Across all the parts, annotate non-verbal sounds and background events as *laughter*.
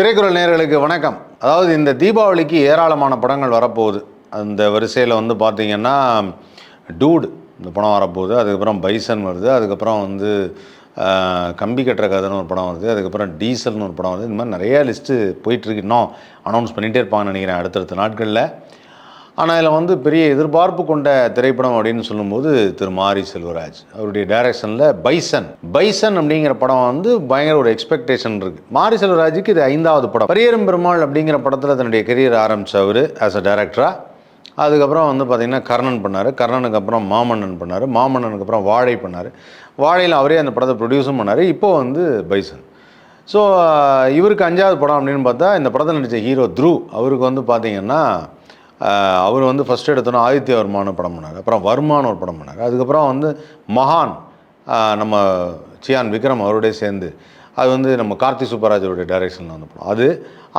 திரைக்குறள் நேர்களுக்கு வணக்கம். அதாவது இந்த தீபாவளிக்கு ஏராளமான படங்கள் வரப்போகுது. அந்த வரிசையில் வந்து பார்த்தீங்கன்னா டூடு இந்த படம் வரப்போகுது. அதுக்கப்புறம் பைசன் வருது. அதுக்கப்புறம் வந்து கம்பி கட்டுற கதைன்னு ஒரு படம் வருது. அதுக்கப்புறம் டீசல்னு ஒரு படம் வருது. இந்த மாதிரி நிறையா லிஸ்ட்டு போயிட்டுருக்கு இன்னும் அனௌன்ஸ் பண்ணிகிட்டே இருப்பாங்கன்னு நினைக்கிறேன் அடுத்தடுத்த நாட்களில். ஆனால் இதில் வந்து பெரிய எதிர்பார்ப்பு கொண்ட திரைப்படம் அப்படின்னு சொல்லும்போது திரு. மாரி செல்வராஜ். அவருடைய டைரக்ஷனில் பைசன். பைசன் அப்படிங்கிற படம் வந்து பயங்கர ஒரு எக்ஸ்பெக்டேஷன் இருக்குது மாரி செல்வராஜுக்கு இது ஐந்தாவது படம். பரியரும் பெருமாள் அப்படிங்கிற படத்தில் தன்னுடைய கெரியர் ஆரம்பித்தவர் ஆஸ் அ டேரக்டராக அதுக்கப்புறம் வந்து பார்த்திங்கன்னா கர்ணன் பண்ணார். கர்ணனுக்கு அப்புறம் மாமன்னன் பண்ணார். மாமன்னனுக்கு அப்புறம் வாழை பண்ணார். வாழையில் அவரே அந்த படத்தை ப்ரொடியூஸும் பண்ணார். இப்போ வந்து பைசன். ஸோ இவருக்கு அஞ்சாவது படம் அப்படின்னு பார்த்தா இந்த படத்தில் நடித்த ஹீரோ த்ரூ. அவருக்கு வந்து பார்த்தீங்கன்னா அவர் வந்து ஃபஸ்ட் எடுத்தோன்னா ஆதித்யவர்மான்னு படம் பண்ணார். அப்புறம் வர்மான்னு ஒரு படம் பண்ணார். அதுக்கப்புறம் வந்து மகான் நம்ம சியான் விக்ரம் அவருடைய சேர்ந்து அது வந்து நம்ம கார்த்தி சுப்பராஜருடைய டைரக்ஷனில் வந்து படம். அது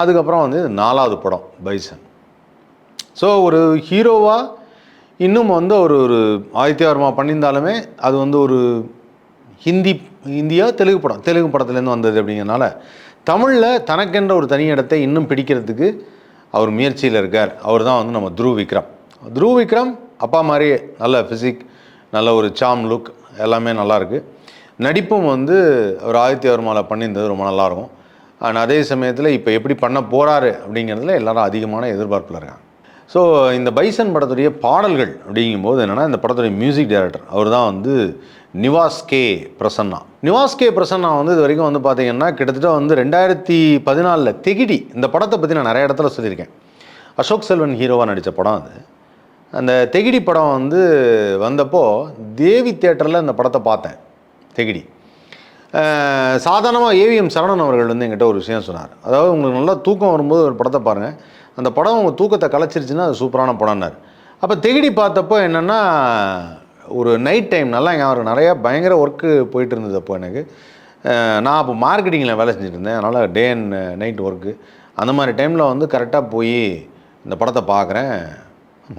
அதுக்கப்புறம் வந்து நாலாவது படம் பைசன். ஸோ ஒரு ஹீரோவாக இன்னும் வந்து ஒரு ஒரு ஆதித்யவர்மா பண்ணியிருந்தாலுமே அது வந்து ஒரு ஹிந்தி இந்தியா தெலுங்கு படம் தெலுங்கு படத்துலேருந்து வந்தது அப்படிங்கிறனால தமிழில் தனக்கென்ற ஒரு தனி இடத்தை இன்னும் பிடிக்கிறதுக்கு அவர் முயற்சியில் இருக்கார். அவர் தான் வந்து நம்ம த்ரூ விக்ரம். த்ரூ விக்ரம் அப்பா மாதிரி நல்ல ஃபிசிக் நல்ல ஒரு சாம் லுக் எல்லாமே நல்லாயிருக்கு நடிப்பும் வந்து அவர் ஆதித்யவர்மாவில் பண்ணியிருந்தது ரொம்ப நல்லாயிருக்கும் ஆனால் அதே சமயத்தில் இப்போ எப்படி பண்ண போகிறாரு அப்படிங்கிறதுல எல்லாரும் அதிகமான எதிர்பார்ப்பில் இருக்காங்க. ஸோ இந்த பைசன் படத்துடைய பாடல்கள் அப்படிங்கும்போது என்னென்னா இந்த படத்துடைய மியூசிக் டைரக்டர் அவர் தான் வந்து நிவாஸ் கே பிரசன்னா. நிவாஸ் கே பிரசன்னா வந்து இது வரைக்கும் வந்து பார்த்திங்கன்னா கிட்டத்தட்ட வந்து ரெண்டாயிரத்தி பதினாலில் திகிடி இந்த படத்தை பற்றி நான் நிறைய இடத்துல சொல்லியிருக்கேன். அசோக் செல்வன் ஹீரோவாக நடித்த படம் அது. அந்த தெகிடி படம் வந்து வந்தப்போ தேவி தேட்டரில் இந்த படத்தை பார்த்தேன் தெகிடி. சாதாரணமாக ஏவிஎம் சரணன் அவர்கள் வந்து என்கிட்ட ஒரு விஷயம் சொன்னார். அதாவது உங்களுக்கு நல்லா தூக்கம் வரும்போது ஒரு படத்தை பாருங்கள் அந்த படம் உங்கள் தூக்கத்தை கலைச்சிருச்சுன்னா அது சூப்பரான படம்னார். அப்போ தேடி பார்த்தப்போ என்னென்னா ஒரு நைட் டைம் நல்லா ஞாபகம் நிறையா பயங்கர ஒர்க்கு போயிட்டு இருந்தது அப்போ எனக்கு. நான் அப்போ மார்க்கெட்டிங்கில் வேலை செஞ்சுட்டு இருந்தேன். அதனால் டே அண்ட் நைட் ஒர்க்கு அந்த மாதிரி டைமில் வந்து கரெக்டாக போய் இந்த படத்தை பார்க்குறேன்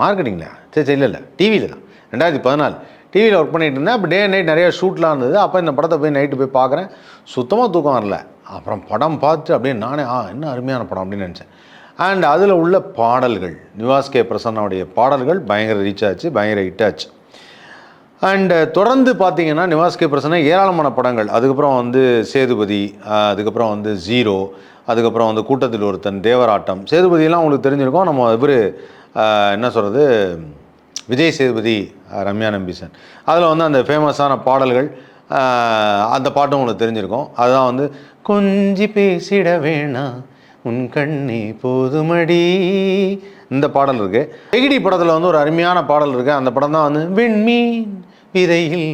மார்க்கெட்டிங்கில் சரி சரி இல்லை இல்லை. டிவியில் தான். ரெண்டாயிரத்தி பதினாலு. டிவியில் ஒர்க் பண்ணிகிட்டு இருந்தேன். அப்போ டே அண்ட் நைட் நிறையா ஷூட்லாம் இருந்தது. அப்போ இந்த படத்தை போய் நைட்டு போய் பார்க்குறேன் சுத்தமாக தூக்கம் வரல. அப்புறம் படம் பார்த்து அப்படியே நானே ஆ என்ன அருமையான படம் அப்படின்னு நினச்சேன். அண்ட் அதில் உள்ள பாடல்கள் நிவாஸ் கே. பிரசன்னாவுடைய பாடல்கள் பயங்கர ரீச் ஆச்சு பயங்கர ஹிட் ஆச்சு. அண்டு தொடர்ந்து பார்த்தீங்கன்னா நிவாஸ் கே. பிரசன்னா ஏராளமான படங்கள். அதுக்கப்புறம் வந்து சேதுபதி அதுக்கப்புறம் வந்து ஜீரோ அதுக்கப்புறம் வந்து கூட்டத்தில் ஒருத்தன் தேவராட்டம். சேதுபதியெல்லாம் உங்களுக்கு தெரிஞ்சிருக்கும். நம்ம இவர் என்ன சொல்கிறது விஜய் சேதுபதி ரம்யா நம்பிசன். அதில் வந்து அந்த ஃபேமஸான பாடல்கள் அந்த பாட்டும் உங்களுக்கு தெரிஞ்சிருக்கும். அதுதான் வந்து கொஞ்சி பேசிட வேணாம் உன் கண்ணே போதுமடி. இந்த பாடல் இருக்குது வெகிடி படத்தில் வந்து ஒரு அருமையான பாடல் இருக்குது அந்த படம் தான் வந்து விண்மீன் விதையில்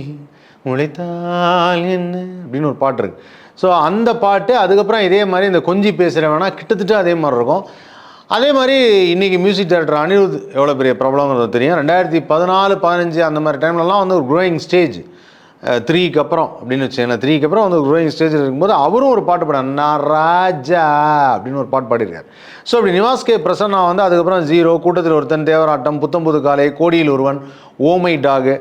முளைத்தால் என்ன? அப்படின்னு ஒரு பாட்டு இருக்குது ஸோ அந்த பாட்டு அதுக்கப்புறம் இதே மாதிரி இந்த கொஞ்சி பேசுகிற வேணா கிட்டத்தட்ட அதே மாதிரி இருக்கும். அதே மாதிரி இன்றைக்கி மியூசிக் டைரக்டர் அனிருத் எவ்வளோ பெரிய பிரபலங்கிறது தெரியும். ரெண்டாயிரத்தி பதினாலு பதினஞ்சு அந்த மாதிரி டைம்லலாம் வந்து ஒரு க்ரோயிங் ஸ்டேஜ் த்ரீக்கு அப்புறம் அப்படின்னு வச்சுக்கோங்க த்ரீக்கு அப்புறம் வந்து க்ரோயிங் ஸ்டேஜில் இருக்கும்போது அவரும் ஒரு பாட்டு பாடார் நான் ராஜா அப்படின்னு ஒரு பாட்டு பாடியிருக்கார். ஸோ அப்படி நிவாஸ் கே. பிரசன்னா வந்து அதுக்கப்புறம் ஜீரோ கூட்டத்தில் ஒருத்தன் தேவராட்டம் புத்தம்புது காலை கோடியில் ஒருவன் ஓமை டாகு.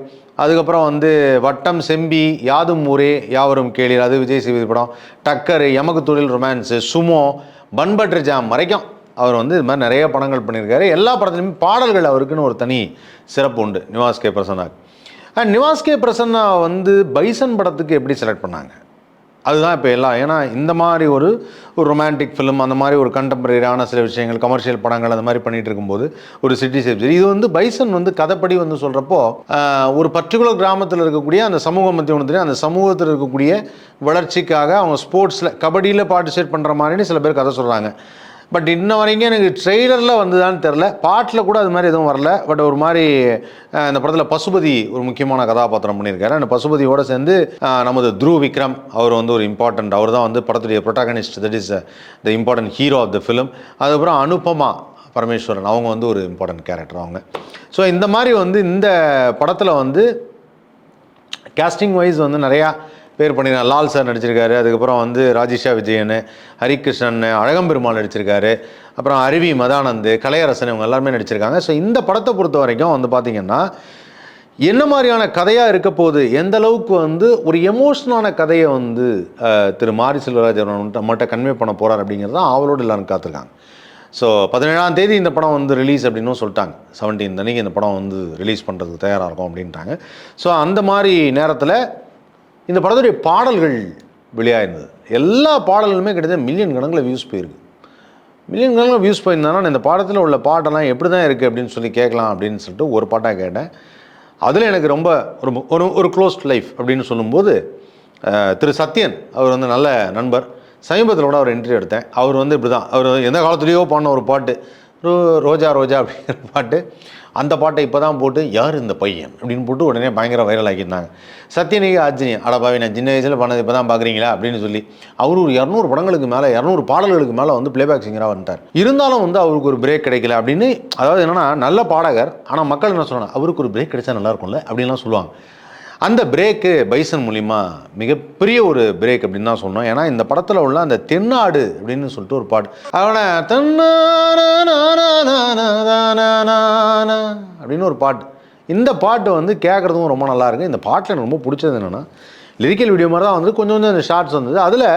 அதுக்கப்புறம் வந்து வட்டம் செம்பி யாதும் ஊரே யாவரும் கேளீர் அது விஜய் சேவி படம். டக்கரு எமக்கு தொழில் ரொமான்ஸு சுமோ பன்பட்ரு ஜாம் வரைக்கும் அவர் வந்து இது மாதிரி நிறைய படங்கள் பண்ணியிருக்காரு. எல்லா படத்துலையுமே பாடல்கள் அவருக்குன்னு ஒரு தனி சிறப்பு உண்டு. நிவாஸ் கே. பிரசன்னாக்கு நிவாஸ் கே பிரசன்னா வந்து பைசன் படத்துக்கு எப்படி செலக்ட் பண்ணாங்க? அதுதான் இப்போ எல்லாம் ஏன்னா இந்த மாதிரி ஒரு ஒரு ரொமான்டிக் ஃபிலிம் அந்த மாதிரி ஒரு கண்டெம்பரரியான சில விஷயங்கள் கமர்ஷியல் படங்கள் அந்த மாதிரி பண்ணிட்டு இருக்கும்போது ஒரு சிட்டி சேஃப் இது வந்து பைசன் வந்து கதைப்படி வந்து சொல்கிறப்போ ஒரு பர்டிகுலர் கிராமத்தில் இருக்கக்கூடிய அந்த சமூக மத்திய ஒன்று அந்த சமூகத்தில் இருக்கக்கூடிய வளர்ச்சிக்காக அவங்க ஸ்போர்ட்ஸில் கபடியில் பார்ட்டிசிபேட் பண்ணுற மாதிரின்னு சில பேர் கதை சொல்கிறாங்க பட் இன்ன வரைக்கும் எனக்கு ட்ரெய்லரில் வந்ததான்னு தெரில பாட்டில் கூட அது மாதிரி எதுவும் வரல. பட் ஒரு மாதிரி இந்த படத்தில் பசுபதி ஒரு முக்கியமான கதாபாத்திரம் பண்ணியிருக்காரு. அந்த பசுபதியோடு சேர்ந்து நமது த்ரூ விக்ரம் அவர் வந்து ஒரு இம்பார்ட்டண்ட் அவர் தான் வந்து படத்துடைய protagonist that is the important hero of the film அதுக்கப்புறம் அனுபமா பரமேஸ்வரன் அவங்க வந்து ஒரு இம்பார்ட்டன்ட் கேரக்டர் அவங்க. ஸோ இந்த மாதிரி வந்து இந்த படத்தில் வந்து கேஸ்டிங் வைஸ் வந்து நிறையா பேர் பண்ணியிருக்காங்க லால் சார் நடிச்சிருக்காரு. அதுக்கப்புறம் வந்து ராஜேஷா விஜயன் ஹரிகிருஷ்ணன் அழகம்பெருமாள் நடிச்சிருக்காரு. அப்புறம் அருவி மதானந்த் கலையரசன் இவங்க எல்லாருமே நடிச்சிருக்காங்க. ஸோ இந்த படத்தை பொறுத்த வரைக்கும் வந்து பார்த்திங்கன்னா என்ன மாதிரியான கதையாக இருக்க போகுது? எந்த அளவுக்கு வந்து ஒரு எமோஷனான கதையை வந்து திரு மாரி செல்வராஜ் அவர் நம்மகிட்ட கன்வே பண்ண போகிறார் அப்படிங்கிறது தான் அவளோடு எல்லாரும் காத்திருக்காங்க. ஸோ பதினேழாம் தேதி இந்த படம் வந்து ரிலீஸ் அப்படின்னும் சொல்லிட்டாங்க. செவன்டீன் அன்னைக்கு இந்த படம் வந்து ரிலீஸ் பண்ணுறதுக்கு தயாராக இருக்கும் அப்படின்ட்டாங்க ஸோ அந்த மாதிரி நேரத்தில் இந்த படத்துடைய பாடல்கள் வெளியாயிருந்தது. எல்லா பாடல்களுமே கிட்டத்தட்ட மில்லியன் கணக்கில் வியூஸ் போயிருக்கு. மில்லியன் கணக்கில் வியூஸ் போயிருந்தாங்கன்னா இந்த பாடத்தில் உள்ள பாட்டெல்லாம் எப்படி தான் இருக்குது அப்படின்னு சொல்லி கேட்கலாம் அப்படின்னு சொல்லிட்டு ஒரு பாட்டாக கேட்டேன். அதில் எனக்கு ரொம்ப ஒரு ஒரு ஒரு க்ளோஸ்ட் லைஃப் அப்படின்னு சொல்லும்போது திரு சத்யன் அவர் வந்து நல்ல நண்பர். சமீபத்தில் கூட அவர் இன்டர்வியூ எடுத்தேன். அவர் வந்து இப்படி தான் அவர் எந்த காலத்துலேயோ பாடின ஒரு பாட்டு. ரோ- ரோஜா ரோஜா அப்படிங்கிற *laughs* பாட்டு. அந்த பாட்டை இப்போ தான் போட்டு யார் இந்த பையன்? அப்படின்னு போட்டு உடனே பயங்கர வைரல் ஆக்கியிருந்தாங்க. சத்யனிக்கு ஆச்சரியம் அடப்பாவி நான் சின்ன வயசில் பண்ணது இப்போ தான் பார்க்குறீங்களா அப்படின்னு சொல்லி அவர் ஒரு இரநூறு படங்களுக்கு மேலே இரநூறு பாடல்களுக்கு மேலே வந்து பிளேபேக் சிங்கராக வந்துட்டார். இருந்தாலும் வந்து அவருக்கு ஒரு பிரேக் கிடைக்கல அப்படின்னு அதாவது என்னென்னா நல்ல பாடகர் ஆனால் மக்கள் என்ன சொன்னாங்க அவருக்கு ஒரு பிரேக் கிடைச்சா நல்லா இருக்கும்ல? அப்படின்லாம் சொல்லுவாங்க. அந்த பிரேக்கு பைசன் மூலிமா மிகப்பெரிய ஒரு பிரேக் அப்படின்னு தான் சொன்னோம். ஏன்னா இந்த படத்தில் உள்ள அந்த தென்னாடு அப்படின்னு சொல்லிட்டு ஒரு பாட்டு. அவனை அப்படின்னு ஒரு பாட்டு. இந்த பாட்டு வந்து கேட்குறதும் ரொம்ப நல்லா இந்த பாட்டில் எனக்கு ரொம்ப பிடிச்சது என்னென்னா லிரிக்கல் வீடியோ மாதிரி தான் வந்து கொஞ்சம் கொஞ்சம் அந்த ஷார்ட்ஸ் வந்தது. அதில்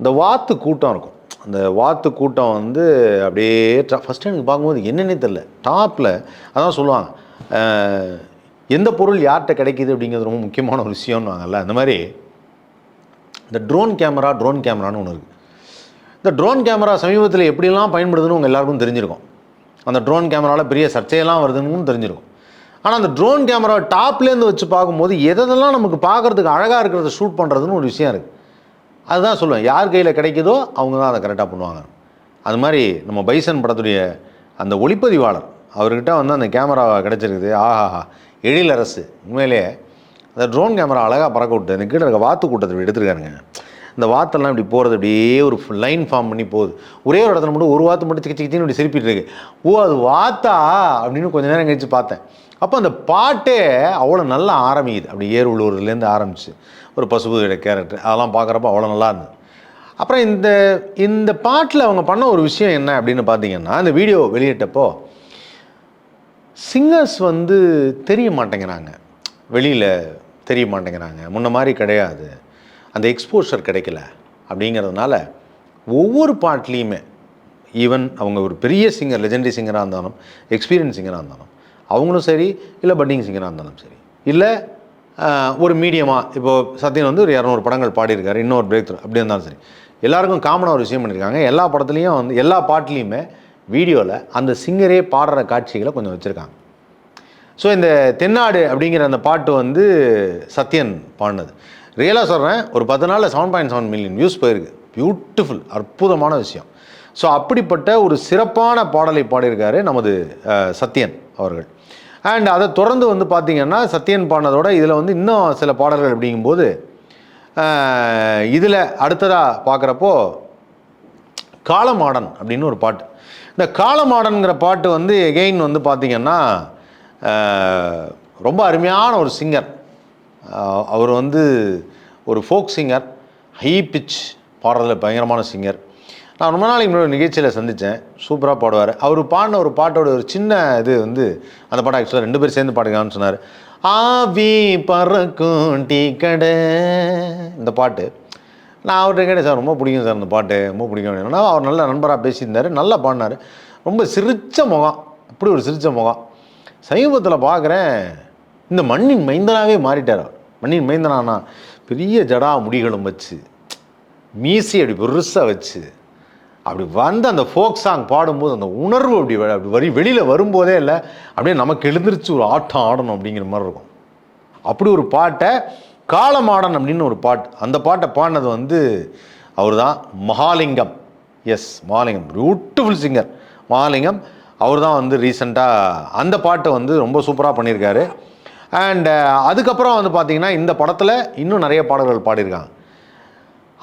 இந்த வாத்து கூட்டம் இருக்கும். அந்த வாத்து கூட்டம் வந்து அப்படியே ஃபஸ்ட்டு எனக்கு பார்க்கும்போது என்னென்னே தெரில டாப்பில் அதான் சொல்லுவாங்க. எந்த பொருள் யார்கிட்ட கிடைக்குது அப்படிங்கிறது ரொம்ப முக்கியமான ஒரு விஷயம்னுவாங்கல்ல. அந்த மாதிரி இந்த ட்ரோன் கேமரா ட்ரோன் கேமரான்னு ஒன்று இருக்குது இந்த ட்ரோன் கேமரா சமீபத்தில் எப்படிலாம் பயன்படுதுன்னு உங்கள் எல்லாருக்கும் தெரிஞ்சிருக்கும். அந்த ட்ரோன் கேமராவில் பெரிய சர்ச்சையெல்லாம் வருதுன்னு தெரிஞ்சிருக்கும். ஆனால் அந்த ட்ரோன் கேமரா டாப்லேருந்து வச்சு பார்க்கும்போது எதெல்லாம் நமக்கு பார்க்குறதுக்கு அழகாக இருக்கிறத ஷூட் பண்ணுறதுன்னு ஒரு விஷயம் இருக்குது அதுதான் சொல்லுவேன். யார் கையில் கிடைக்குதோ அவங்க தான் அதை கரெக்டாக பண்ணுவாங்க. அது மாதிரி நம்ம பைசன் படத்துடைய அந்த ஒளிப்பதிவாளர் அவர்கிட்ட வந்து அந்த கேமரா கிடச்சிருக்குது. ஆஹாஹா. எழிலரசு உண்மையிலேயே. அந்த ட்ரோன் கேமரா அழகாக பறக்க விட்டு அந்த கீழே இருக்க வாத்து கூட்டத்தை எடுத்துருக்காருங்க இந்த வாத்தெல்லாம் இப்படி போகிறது அப்படியே ஒரு லைன் ஃபார்ம் பண்ணி போகுது. ஒரே ஒரு இடத்துல மட்டும் ஒரு வாத்து மட்டும் சிக்கி சிக்கின்னு இப்படி சிரிப்பிட்டு இருக்கு. ஓ அது வாத்தா? அப்படின்னு கொஞ்ச நேரம் கழிச்சு பார்த்தேன். அப்போ அந்த பாட்டே அவ்வளோ நல்லா ஆரம்பிக்குது. அப்படி ஏர் உழுவுறதுலேருந்து ஆரம்பிச்சு. ஒரு பசுபுதியோட கேரக்டர் அதெல்லாம் பார்க்குறப்ப அவ்வளோ நல்லா இருந்தது. அப்புறம் இந்த இந்த பாட்டில் அவங்க பண்ண ஒரு விஷயம் என்ன அப்படின்னு பார்த்தீங்கன்னா இந்த வீடியோ வெளியிட்டப்போ சிங்கர்ஸ் வந்து தெரிய மாட்டேங்கிறாங்க. வெளியில் தெரிய மாட்டேங்கிறாங்க. முன்ன மாதிரி கிடையாது. அந்த எக்ஸ்போஷர் கிடைக்கல. அப்படிங்கிறதுனால ஒவ்வொரு பாட்லேயுமே ஈவன் அவங்க ஒரு பெரிய சிங்கர் லெஜெண்டரி சிங்கராக இருந்தாலும் எக்ஸ்பீரியன்ஸ் சிங்கராக இருந்தாலும் அவங்களும் சரி இல்லை பட்டிங் சிங்கராக இருந்தாலும் சரி இல்லை ஒரு மீடியமாக இப்போது சத்யன் வந்து ஒரு இரநூறு படங்கள் பாடியிருக்காரு இன்னொரு பிரேக் த்ரூ அப்படி இருந்தாலும் சரி. எல்லாருக்கும் காமனாக ஒரு விஷயம் பண்ணியிருக்காங்க. எல்லா படத்துலேயும் வந்து எல்லா பாட்லேயுமே வீடியோவில் அந்த சிங்கரே பாடுற காட்சிகளை கொஞ்சம் வச்சுருக்காங்க. ஸோ இந்த தென்னாடு அப்படிங்கிற அந்த பாட்டு வந்து சத்யன் பாடினது. ரியலாக சொல்கிறேன் ஒரு பத்து நாளில் seven point seven million views போயிருக்கு. பியூட்டிஃபுல் அற்புதமான விஷயம். ஸோ அப்படிப்பட்ட ஒரு சிறப்பான பாடலை பாடியிருக்காரு நமது சத்யன் அவர்கள். அண்ட் அதை தொடர்ந்து வந்து பார்த்திங்கன்னா சத்யன் பாடினதோட இதில் வந்து இன்னும் சில பாடல்கள் அப்படிங்கும்போது இதில் அடுத்ததாக பார்க்குறப்போ காலமாடன் அப்படின்னு ஒரு பாட்டு. இந்த காலமாடன்கிற பாட்டு வந்து எகெயின் வந்து பார்த்திங்கன்னா ரொம்ப அருமையான ஒரு சிங்கர் அவர் வந்து ஒரு ஃபோக் சிங்கர் ஹை பிச் பாடுறதில் பயங்கரமான சிங்கர் நான் ரொம்ப நாளைக்கு முன்னாடி நிகழ்ச்சியில் சந்தித்தேன் சூப்பராக பாடுவார். அவர் பாடின ஒரு பாட்டோட ஒரு சின்ன இது வந்து அந்த பாட்டை ஆக்சுவலாக ரெண்டு பேரும் சேர்ந்து பாடுங்கன்னு சொன்னார். ஆவி பறக்கும் டீ கடை. இந்த பாட்டு. நான் அவர்கிட்ட கேட்டேன் சார் ரொம்ப பிடிக்கும் சார் அந்த பாட்டு ரொம்ப பிடிக்கும். அப்படின்னா அவர் நல்ல நண்பராக பேசியிருந்தார் நல்லா பாடினார். ரொம்ப சிரித்த முகம் அப்படி ஒரு சிரித்த முகம். சமீபத்தில் பார்க்குறேன் இந்த மண்ணின் மைந்தனாகவே மாறிட்டார் அவர். மண்ணின் மைந்தனானா பெரிய ஜடா முடிகளும் வச்சு மீசி அப்படி பெருசாக வச்சு அப்படி வந்து அந்த ஃபோக் சாங் பாடும்போது அந்த உணர்வு அப்படி அப்படி வரி வெளியில் வரும்போதே இல்லை அப்படியே நமக்கு எழுந்திரிச்சு ஒரு ஆட்டம் ஆடணும் அப்படிங்கிற மாதிரி இருக்கும். அப்படி ஒரு பாட்டை காலமாடன் அப்படின்னு ஒரு பாட்டு. அந்த பாட்டை பாடினது வந்து அவர் தான் Mahalingam. S Mahalingam. Beautiful singer Mahalingam அவர் தான் வந்து ரீசெண்டாக அந்த பாட்டை வந்து ரொம்ப சூப்பராக பண்ணியிருக்காரு. அண்டு அதுக்கப்புறம் வந்து பார்த்திங்கன்னா இந்த படத்தில் இன்னும் நிறைய பாடல்கள் பாடியிருக்காங்க.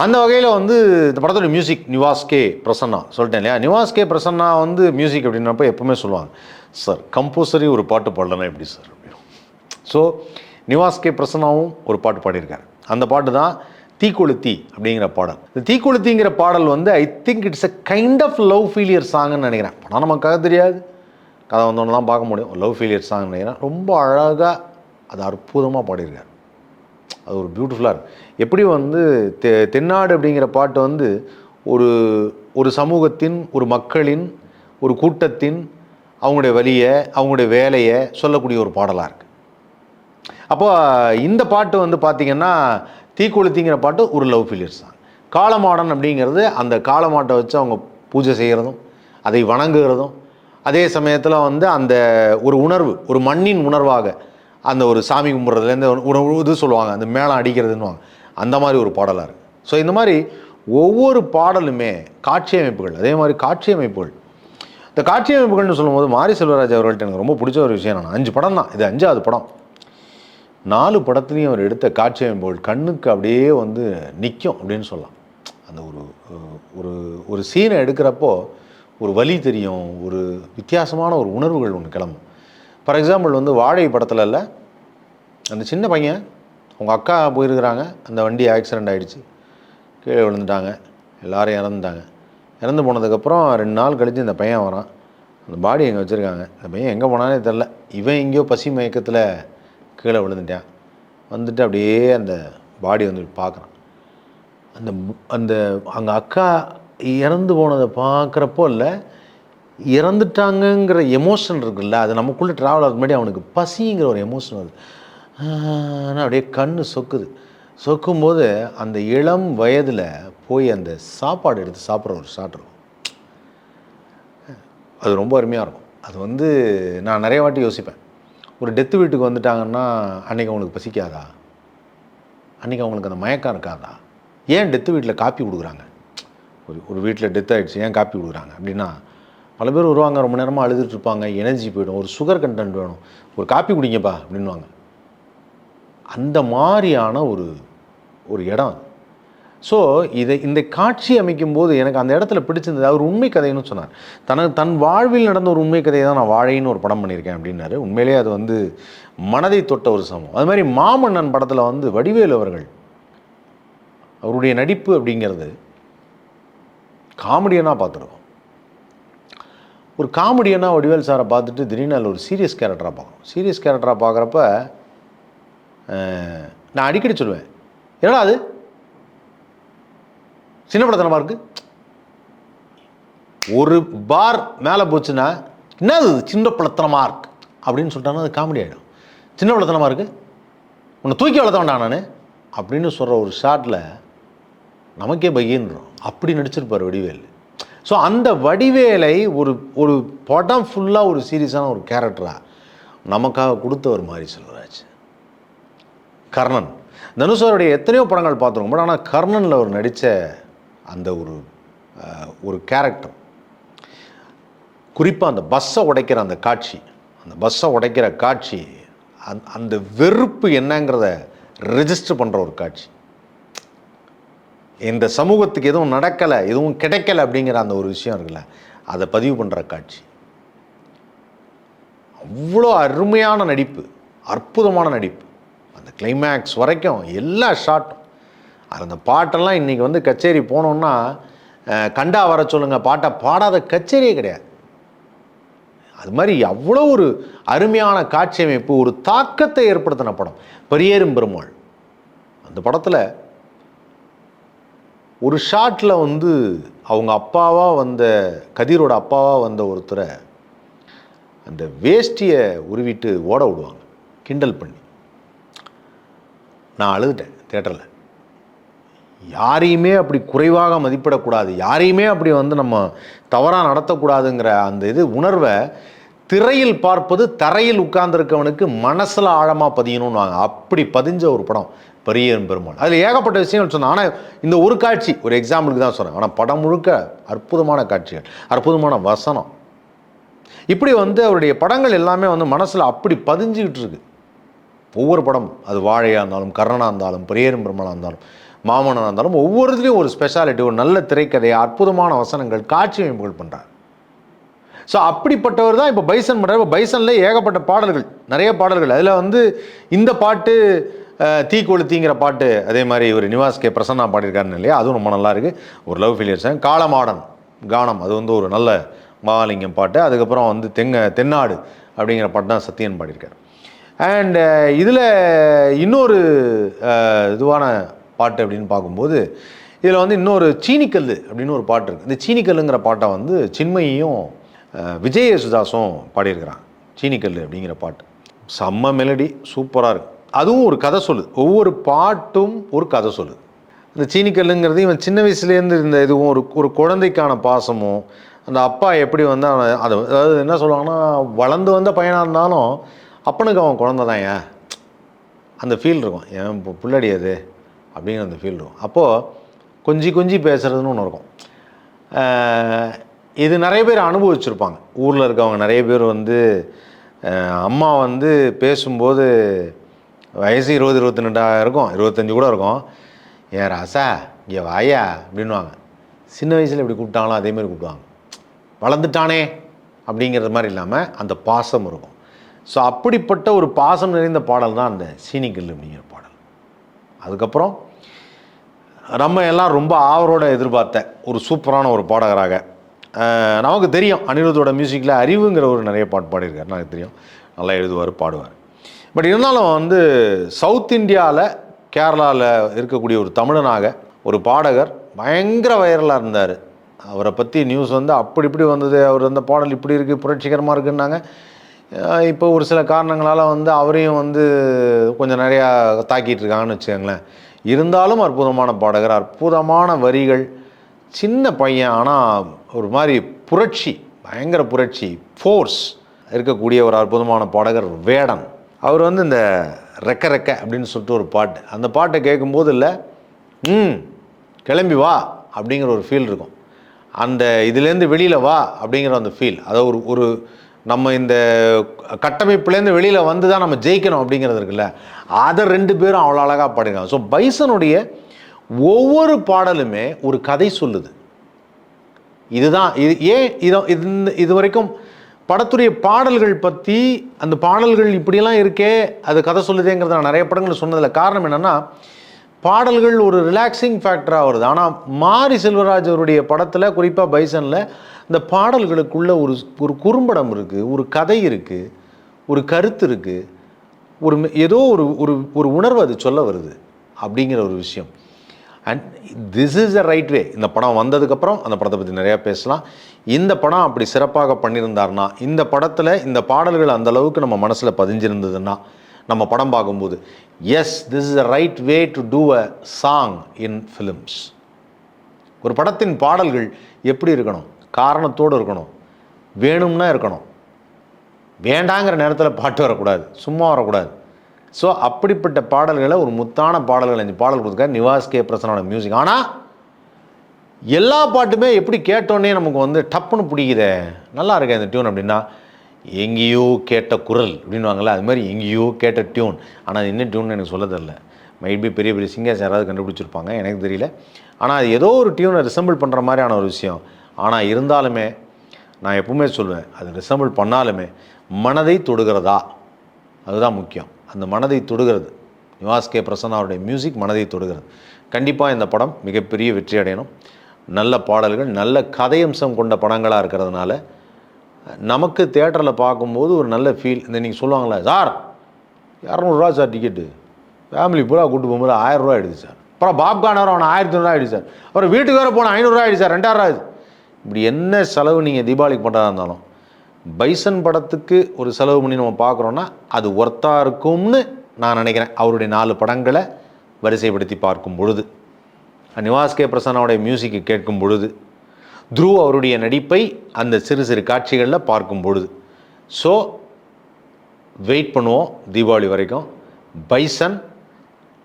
அந்த வகையில் வந்து இந்த படத்தோட மியூசிக் நிவாஸ் கே பிரசன்னா. சொல்லிட்டேன் இல்லையா? நிவாஸ் கே பிரசன்னா வந்து மியூசிக் அப்படின்றப்ப எப்பவுமே சொல்லுவாங்க சார் கம்போசரி ஒரு பாட்டு பாடலன்னா எப்படி சார் அப்படின்னு. So Nivas K. பிரசன்னாவும் ஒரு பாட்டு பாடியிருக்காரு. அந்த பாட்டு தான் தீக்கொளுத்தி அப்படிங்கிற பாடல். இந்த தீக்கொளுத்திங்கிற பாடல் வந்து I think it's a kind of love failure சாங்னு நினைக்கிறேன். படம் நமக்காக தெரியாது. கதை வந்தோன்னு தான் பார்க்க முடியும். லவ் ஃபீலியர் சாங் நினைக்கிறேன். ரொம்ப அழகாக அது அற்புதமாக பாடியிருக்காரு. அது ஒரு பியூட்டிஃபுல்லாக இருக்கும் எப்படி வந்து தெ தென்னாடு அப்படிங்கிற பாட்டு வந்து ஒரு ஒரு சமூகத்தின் ஒரு மக்களின் ஒரு கூட்டத்தின் அவங்களுடைய வழியை அவங்களுடைய வேலையை சொல்லக்கூடிய ஒரு பாடலாக இருக்குது அப்போது இந்த பாட்டு வந்து பார்த்திங்கன்னா தீக்குளுத்திங்கிற பாட்டு ஒரு லவ் ஃபீலியர்ஸ் தான். காலமாடன் அப்படிங்கிறது அந்த காலமாட்டை வச்சு அவங்க பூஜை செய்கிறதும் அதை வணங்குகிறதும் அதே சமயத்தில் வந்து அந்த ஒரு உணர்வு ஒரு மண்ணின் உணர்வாக அந்த ஒரு சாமி கும்பிட்றதுலேருந்து உணவு இது சொல்லுவாங்க அந்த மேளம் அடிக்கிறதுன்னுவாங்க. அந்த மாதிரி ஒரு பாடலாக இருக்குது ஸோ இந்த மாதிரி ஒவ்வொரு பாடலுமே காட்சி அமைப்புகள் அதே மாதிரி காட்சி அமைப்புகள். இந்த காட்சி அமைப்புகள்னு சொல்லும்போது மாரி செல்வராஜ் அவர்கள்ட்ட எனக்கு ரொம்ப பிடிச்ச ஒரு விஷயம் நான் அஞ்சு படம் தான். இது அஞ்சாவது படம். நாலு படத்துலையும் அவர் எடுத்த காட்சியமைப்புகள் கண்ணுக்கு அப்படியே வந்து நிற்கும் அப்படின்னு சொல்லலாம். அந்த ஒரு ஒரு ஒரு சீனை எடுக்கிறப்போ ஒரு வலி தெரியும் ஒரு வித்தியாசமான ஒரு உணர்வுகள் ஒன்று கிளம்பும். ஃபார் எக்ஸாம்பிள் வந்து வாழை படத்தில் இல்லை அந்த சின்ன பையன் அவங்க அக்கா போயிருக்கிறாங்க அந்த வண்டி ஆக்சிடெண்ட் ஆகிடுச்சு கீழே விழுந்துட்டாங்க எல்லோரும் இறந்துட்டாங்க. இறந்து போனதுக்கப்புறம் ரெண்டு நாள் கழித்து இந்த பையன் வரான். அந்த பாடி எங்கே வச்சுருக்காங்க? இந்த பையன் எங்கே போனானே தெரில இவன் எங்கேயோ பசி மயக்கத்தில் கீழே விழுந்துட்டேன். வந்துட்டு அப்படியே அந்த பாடி வந்து பார்க்குறான். அந்த அந்த அங்கே அக்கா இறந்து போனதை பார்க்குறப்போ இல்லை இறந்துட்டாங்கங்கிற எமோஷன் இருக்குல்ல அது நமக்குள்ளே ட்ராவல் ஆகிற முன்னாடி அவனுக்கு பசிங்கிற ஒரு எமோஷன் வருது. ஆனால் அப்படியே கண் சொக்குது. சொக்கும்போது அந்த இளம் வயதில் போய் அந்த சாப்பாடு எடுத்து சாப்பிட்ற ஒரு ஷாட் இருக்கும். அது ரொம்ப அருமையாக இருக்கும். அது வந்து நான் நிறைய வாட்டி யோசிப்பேன். ஒரு டெத்து வீட்டுக்கு வந்துட்டாங்கன்னா அன்றைக்கி அவங்களுக்கு பசிக்காதா? அன்றைக்கி அவங்களுக்கு அந்த மயக்கம் இருக்காதா? ஏன் டெத்து வீட்டில் காப்பி கொடுக்குறாங்க? ஒரு ஒரு வீட்டில் டெத் ஆகிடுச்சு ஏன் காப்பி கொடுக்குறாங்க? அப்படின்னா பல பேர் வருவாங்க ரொம்ப நேரமாக அழுதுட்டு இருப்பாங்க எனர்ஜி போயிடும் ஒரு சுகர் கண்டென்ட் வேணும். ஒரு காப்பி குடிங்கப்பா அப்படின்வாங்க அந்த மாதிரியான ஒரு ஒரு இடம் அது. ஸோ இதை இந்த காட்சி அமைக்கும் போது எனக்கு அந்த இடத்துல பிடிச்சிருந்தது. அவர் உண்மை கதைன்னு சொன்னார். தனக்கு தன் வாழ்வில் நடந்த ஒரு உண்மை கதையை தான் நான் வாழைன்னு ஒரு படம் பண்ணியிருக்கேன் அப்படின்னாரு. உண்மையிலேயே அது வந்து மனதை தொட்ட ஒரு சமம் அது மாதிரி மாமன்னன் படத்தில் வந்து வடிவேலு அவர்கள் அவருடைய நடிப்பு அப்படிங்கிறது காமெடியனாக பார்த்துருக்கோம். ஒரு காமெடியனாக வடிவேல் சாரை பார்த்துட்டு திடீர்னு அதில் ஒரு சீரியஸ் கேரக்டராக பார்க்கணும். சீரியஸ் கேரக்டராக பார்க்குறப்ப நான் அடிக்கடி சொல்லுவேன் என்னடா அது? சின்ன படத்தனமாக இருக்கு? ஒரு பார் மேலே போச்சுன்னா என்னது இது சின்ன பழத்தனமாக இருக்கு? அப்படின்னு சொல்லிட்டாங்கன்னா அது காமெடி ஆகிடும் சின்ன பழத்தனமாக இருக்கு? உன்னை தூக்கி வளர்த்த வேண்டாம் நான். அப்படின்னு சொல்கிற ஒரு ஷாட்டில் நமக்கே பையன்றோம் அப்படி நடிச்சிருப்பார் வடிவேல். ஸோ அந்த வடிவேலை ஒரு ஒரு படம் ஃபுல்லாக ஒரு சீரியஸான ஒரு கேரக்டராக நமக்காக கொடுத்த ஒரு மாதிரி செல்வராஜ். கர்ணன். தனுஷருடைய எத்தனையோ படங்கள் பார்த்துருக்கோம். பட் ஆனால் கர்ணனில் அவர் நடித்த அந்த ஒரு ஒரு கேரக்டர் குறிப்பாக அந்த பஸ்ஸை உடைக்கிற அந்த காட்சி அந்த பஸ்ஸை உடைக்கிற காட்சி அந் அந்த வெறுப்பு என்னங்கிறத ரெஜிஸ்டர் பண்ணுற ஒரு காட்சி. இந்த சமூகத்துக்கு எதுவும் நடக்கலை எதுவும் கிடைக்கலை அப்படிங்கிற அந்த ஒரு விஷயம் இருக்குல்ல அதை பதிவு பண்ணுற காட்சி. அவ்வளோ அருமையான நடிப்பு அற்புதமான நடிப்பு. அந்த கிளைமேக்ஸ் வரைக்கும் எல்லா ஷாட்டும் அந்த பாட்டெல்லாம் இன்றைக்கி வந்து கச்சேரி போனோம்னா கண்டா வர சொல்லுங்கள் பாட்டை பாடாத கச்சேரியே கிடையாது. அது மாதிரி அவ்வளோ ஒரு அருமையான காட்சி அமைப்பு ஒரு தாக்கத்தை ஏற்படுத்தின படம். பெரியேறும் பெருமாள். அந்த படத்தில் ஒரு ஷாட்டில் வந்து அவங்க அப்பாவாக வந்த கதிரோட அப்பாவாக வந்த ஒருத்தரை அந்த வேஷ்டியை உருவிட்டு ஓட விடுவாங்க கிண்டல் பண்ணி. நான் அழுதுட்டேன் தேட்டரில் யாரையுமே அப்படி குறைவாக மதிப்பிடக்கூடாது. யாரையுமே அப்படி வந்து நம்ம தவறாக நடத்தக்கூடாதுங்கிற அந்த இது உணர்வை திரையில் பார்ப்பது தரையில் உட்கார்ந்திருக்கவனுக்கு மனசில் ஆழமாக பதியணும்னுவாங்க. அப்படி பதிஞ்ச ஒரு படம் பெரிய பெருமாள். அதில் ஏகப்பட்ட விஷயங்கள் சொன்னேன் ஆனால் இந்த ஒரு காட்சி ஒரு எக்ஸாம்பிளுக்கு தான் சொன்னேன் ஆனால் படம் முழுக்க அற்புதமான காட்சிகள் அற்புதமான வசனம். இப்படி வந்து அவருடைய படங்கள் எல்லாமே வந்து மனசில் அப்படி பதிஞ்சுக்கிட்டு இருக்கு. ஒவ்வொரு படம் அது வாழையாக இருந்தாலும் கர்ணனாக இருந்தாலும் பெரியரும் பெருமாளாக இருந்தாலும். மாமனாக இருந்தாலும் ஒவ்வொரு இதுலேயும் ஒரு ஸ்பெஷாலிட்டி ஒரு நல்ல திரைக்கதை அற்புதமான வசனங்கள் காட்சி அமைப்புகள் பண்ணுறார் ஸோ அப்படிப்பட்டவர் தான் இப்போ பைசன் பண்ணுறாரு இப்போ பைசனில் ஏகப்பட்ட பாடல்கள் நிறைய பாடல்கள். அதில் வந்து இந்த பாட்டு தீ கொளுத்திங்கிற பாட்டு அதே மாதிரி ஒரு நிவாஸ் கே. பிரசன்னா பாடியிருக்காருன்னு இல்லையா? அதுவும் ரொம்ப நல்லா இருக்குது ஒரு லவ் ஃபெயிலியர் காலமாடன் கானம் அது வந்து ஒரு நல்ல மகாலிங்கம் பாட்டு. அதுக்கப்புறம் வந்து தெங்க தென்னாடு அப்படிங்கிற பாட்டு தான் சத்யன் பாடியிருக்கார். அண்டு இதில் இன்னொரு இதுவான பாட்டு அப்படின்னு பார்க்கும்போது இதில் வந்து இன்னொரு சீனிக்கல் அப்படின்னு ஒரு பாட்டு இருக்குது இந்த சீனிக்கல்லுங்கிற பாட்டை வந்து சின்மையும் விஜய் யேசுதாஸும் பாடியிருக்கிறாங்க. சீனிக்கல் அப்படிங்கிற பாட்டு. செம்ம மெலடி சூப்பராக இருக்குது அதுவும் ஒரு கதை சொல்லுது ஒவ்வொரு பாட்டும் ஒரு கதை சொல்லுது இந்த சீனிக்கல்லுங்கிறது இவன் சின்ன வயசுலேருந்து இந்த இதுவும் ஒரு ஒரு குழந்தைக்கான பாசமும் அந்த அப்பா எப்படி வந்து அவனை அது அதாவது என்ன சொல்லுவாங்கன்னா வளர்ந்து வந்த பையனாக இருந்தாலும் அப்பனுக்கு அவன் குழந்த தான் ஏன்? அந்த ஃபீல் இருக்கும். ஏன் இப்போ பிள்ளடி அது? அப்படிங்கிற அந்த ஃபீல் இருக்கும் அப்போது கொஞ்சி கொஞ்சி பேசுகிறதுன்னு ஒன்று இருக்கும். இது நிறைய பேர் அனுபவிச்சிருப்பாங்க. ஊரில் இருக்கவங்க நிறைய பேர் வந்து அம்மா வந்து பேசும்போது வயசு இருபது இருபத்தி ரெண்டாக இருக்கும். இருபத்தஞ்சி கூட இருக்கும். ஏன் ராசா இங்கே வாயா? அப்படின்வாங்க சின்ன வயசில் எப்படி கூப்பிட்டாங்களோ அதே மாதிரி கூப்பிடுவாங்க. வளர்ந்துட்டானே? அப்படிங்கிறது மாதிரி இல்லாமல் அந்த பாசம் இருக்கும். ஸோ அப்படிப்பட்ட ஒரு பாசம் நிறைந்த பாடல் தான் அந்த சீனிக்கல் அப்படிங்கிற பாடல். அதுக்கப்புறம் நம்ம எல்லாம் ரொம்ப ஆவரோட எதிர்பார்த்த ஒரு சூப்பரான ஒரு பாடகராக நமக்கு தெரியும் அனிருத்தோட மியூசிக்கில் அறிவுங்கிற ஒரு நிறைய பாட்டு பாடியிருக்காரு. எனக்கு தெரியும். நல்லா எழுதுவார் பாடுவார். பட் இருந்தாலும் வந்து சவுத் இந்தியாவில் கேரளாவில் இருக்கக்கூடிய ஒரு தமிழனாக ஒரு பாடகர் பயங்கர வைரலாக இருந்தார். அவரை பற்றி நியூஸ் வந்து அப்படி இப்படி வந்தது அவர் அந்த பாடல் இப்படி இருக்குது புரட்சிகரமாக இருக்குன்னாங்க. இப்போ ஒரு சில காரணங்களால் வந்து அவரையும் வந்து கொஞ்சம் நிறையா தாக்கிட்டு இருக்காங்கன்னு வச்சுக்கோங்களேன். இருந்தாலும் அற்புதமான பாடகர் அற்புதமான வரிகள் சின்ன பையன் ஆனால் ஒரு மாதிரி புரட்சி பயங்கர புரட்சி ஃபோர்ஸ் இருக்கக்கூடிய ஒரு அற்புதமான பாடகர் வேடன். அவர் வந்து இந்த ரெக்க ரெக்க அப்படின்னு சொல்லிட்டு ஒரு பாட்டு. அந்த பாட்டை கேட்கும்போது இல்லை ம் கிளம்பி வா அப்படிங்கிற ஒரு ஃபீல் இருக்கும். அந்த இதுலேருந்து வெளியில் வா அப்படிங்கிற அந்த ஃபீல் அதாவது ஒரு ஒரு நம்ம இந்த கட்டமைப்புலேருந்து வெளியில் வந்து தான் நம்ம ஜெயிக்கணும் அப்படிங்கிறது இருக்குல்ல. அதை ரெண்டு பேரும் அவ்வளோ அழகாக பாடிருக்காங்க ஸோ பைசனுடைய ஒவ்வொரு பாடலுமே ஒரு கதை சொல்லுது. இதுதான் இது ஏன் இதை இது இது வரைக்கும் படத்துடைய பாடல்கள் பற்றி அந்த பாடல்கள் இப்படியெல்லாம் இருக்கே அது கதை சொல்லுதேங்கிறத நான் நிறைய படங்கள் சொன்னதில் காரணம் என்னென்னா பாடல்கள் ஒரு ரிலாக்ஸிங் ஃபேக்டராக வருது. ஆனால் மாரி செல்வராஜ் அவருடைய படத்தில் குறிப்பாக பைசனில் இந்த பாடல்களுக்குள்ள ஒரு ஒரு குறும்படம் இருக்குது ஒரு கதை இருக்குது ஒரு கருத்து இருக்குது ஒரு ஏதோ ஒரு ஒரு ஒரு உணர்வு அது சொல்ல வருது அப்படிங்கிற ஒரு விஷயம். And this is a right way இந்த படம் வந்ததுக்கப்புறம் அந்த படத்தை பற்றி நிறையா பேசலாம். இந்த படம் அப்படி சிறப்பாக பண்ணியிருந்தாருன்னா இந்த படத்தில் இந்த பாடல்கள் அந்த அளவுக்கு நம்ம மனசில் பதிஞ்சிருந்ததுன்னா நம்ம படம் பார்க்கும்போது yes this is a right way to do a song in films ஒரு படத்தின் பாடல்கள் எப்படி இருக்கணும்? காரணத்தோடு இருக்கணும். வேணும்னா இருக்கணும். வேண்டாங்கிற நேரத்தில் பாட்டு வரக்கூடாது. சும்மா வரக்கூடாது. ஸோ அப்படிப்பட்ட பாடல்களை ஒரு முத்தான பாடல்கள் அஞ்சு பாடல் கொடுத்துருக்காரு நிவாஸ் கே. பிரசனோட மியூசிக் ஆனால் எல்லா பாட்டுமே எப்படி கேட்டோன்னே நமக்கு வந்து டப்புன்னு பிடிக்குதே. நல்லா இருக்கே இந்த டியூன் அப்படின்னா எங்கேயோ கேட்ட குரல் அப்படின்வாங்களே அது மாதிரி எங்கேயோ கேட்ட டியூன் ஆனால் அது என்ன டியூன் எனக்கு சொல்ல தெரில மைபி பெரிய பெரிய சிங்கர்ஸ் யாராவது கண்டுபிடிச்சிருப்பாங்க எனக்கு தெரியல. ஆனால் அது ஏதோ ஒரு டியூனை ரிசம்பிள் பண்ணுற மாதிரியான ஒரு விஷயம். ஆனால் இருந்தாலுமே நான் எப்பவுமே சொல்லுவேன் அது ரிசம்பிள் பண்ணாலுமே மனதை தொடுகிறதா? அதுதான் முக்கியம். அந்த மனதை தொடுகிறது. நிவாஸ் கே. பிரசன்னா அவருடைய மியூசிக் மனதை தொடுகிறது. கண்டிப்பாக இந்த படம் மிகப்பெரிய வெற்றி அடையணும். நல்ல பாடல்கள் நல்ல கதையம்சம் கொண்ட படங்களாக இருக்கிறதுனால நமக்கு தேட்டரில் பார்க்கும்போது ஒரு நல்ல ஃபீல் இந்த நீங்கள் சொல்லுவாங்களே சார் இரநூறுவா சார் டிக்கெட்டு ஃபேமிலி பூரா கூட்டு போகும்போது ஆயிரரூவா ஆகிடுது சார். அப்புறம் பாப்கார்ன் அவன் ஆயிரத்தி ஐநூறுரூவா ஆயிடுச்சு சார். அப்புறம் வீட்டுக்கு வேறு போனால் ஐநூறுரூவா ஆயிடுச்சு சார். ரெண்டாயிரம் ஆகுது இப்படி என்ன செலவு நீங்கள் தீபாவளிக்கு பண்ணுறதா இருந்தாலும் பைசன் படத்துக்கு ஒரு செலவு பண்ணி நம்ம பார்க்குறோன்னா அது ஒர்த்தாக இருக்கும்னு நான் நினைக்கிறேன். அவருடைய நாலு படங்களை வரிசைப்படுத்தி பார்க்கும் பொழுது. நிவாஸ் கே. பிரசன்னாவுடைய மியூசிக்கை கேட்கும் பொழுது துருவ் அவருடைய நடிப்பை அந்த சிறு சிறு காட்சிகளில் பார்க்கும் பொழுது. ஸோ வெயிட் பண்ணுவோம் தீபாவளி வரைக்கும். பைசன்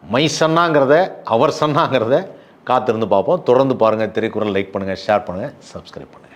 மை சன்னாங்கிறத அவர் சன்னாங்கிறத காத்திருந்து பார்ப்போம். தொடர்ந்து பாருங்கள் திரைக்குறள் லைக் பண்ணுங்கள் ஷேர் பண்ணுங்கள் சப்ஸ்கிரைப் பண்ணுங்கள்